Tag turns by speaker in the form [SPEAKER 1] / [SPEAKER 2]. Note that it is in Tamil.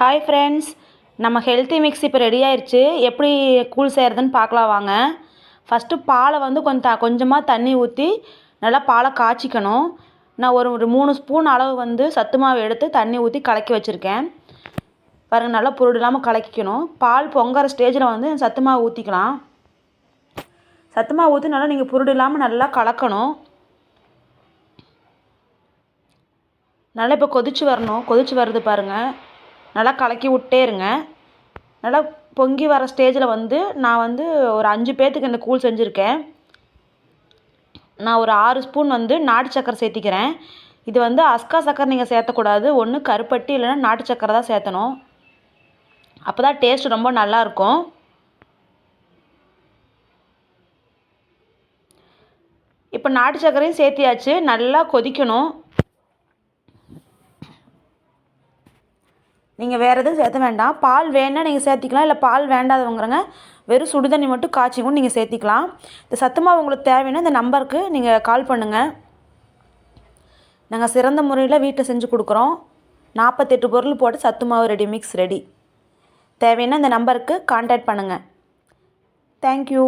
[SPEAKER 1] ஹாய் ஃப்ரெண்ட்ஸ் நம்ம ஹெல்த்தி மிக்ஸ் இப்போ ரெடி ஆயிடுச்சு எப்படி கூழ் செய்கிறதுன்னு பார்க்கலாம் வாங்க. ஃபஸ்ட்டு பாலை வந்து கொஞ்சம் கொஞ்சமாக தண்ணி ஊற்றி நல்லா பாலை காய்ச்சிக்கணும். நான் ஒரு ஒரு மூணு ஸ்பூன் அளவு வந்து சத்து மாவு எடுத்து தண்ணி ஊற்றி கலக்கி வச்சுருக்கேன். பாருங்கள் நல்லா பொருள் இல்லாமல் கலக்கிக்கணும். பால் பொங்குற ஸ்டேஜில் வந்து சத்து மாவு ஊற்றிக்கலாம் சத்து மாவு ஊற்றி நல்லா நீங்கள் புருடு இல்லாமல் நல்லா கலக்கணும். நல்லா இப்போ கொதிச்சு வரணும். கொதிச்சு வருது பாருங்கள் நல்லா கலக்கி விட்டே இருங்க. நல்லா பொங்கி வர ஸ்டேஜில் வந்து நான் வந்து ஒரு அஞ்சு பேர்த்துக்கு இந்த கூழ் செஞ்சுருக்கேன். நான் ஒரு ஆறு ஸ்பூன் வந்து நாட்டு சக்கரை சேர்த்திக்கிறேன். இது வந்து அஸ்கா சக்கரை நீங்கள் சேர்த்தக்கூடாது. ஒன்று கருப்பட்டி இல்லைன்னா நாட்டு சக்கரை தான் சேர்த்தணும். அப்போ தான் டேஸ்ட் ரொம்ப நல்லாயிருக்கும் இப்போ நாட்டு சர்க்கரையும் சேர்த்தியாச்சு. நல்லா கொதிக்கணும். நீங்கள் வேறு எதுவும் சேர்த்த வேண்டாம். பால் வேணால் நீங்கள் சேர்த்திக்கலாம். இல்லை பால் வேண்டாதவங்கிறங்க வெறும் சுடு தண்ணி மட்டும் காய்ச்சி கூட நீங்கள் சேர்த்திக்கலாம். இந்த சத்து மாவு உங்களுக்கு தேவைன்னா இந்த நம்பருக்கு நீங்கள் கால் பண்ணுங்கள் நாங்கள் சிறந்த முறையில் வீட்டில் செஞ்சு கொடுக்குறோம். நாற்பத்தெட்டு பொருள் போட்டு சத்து மாவு ரெடி மிக்ஸ் ரெடி தேவைன்னா இந்த நம்பருக்கு கான்டாக்ட் பண்ணுங்கள் தேங்க்யூ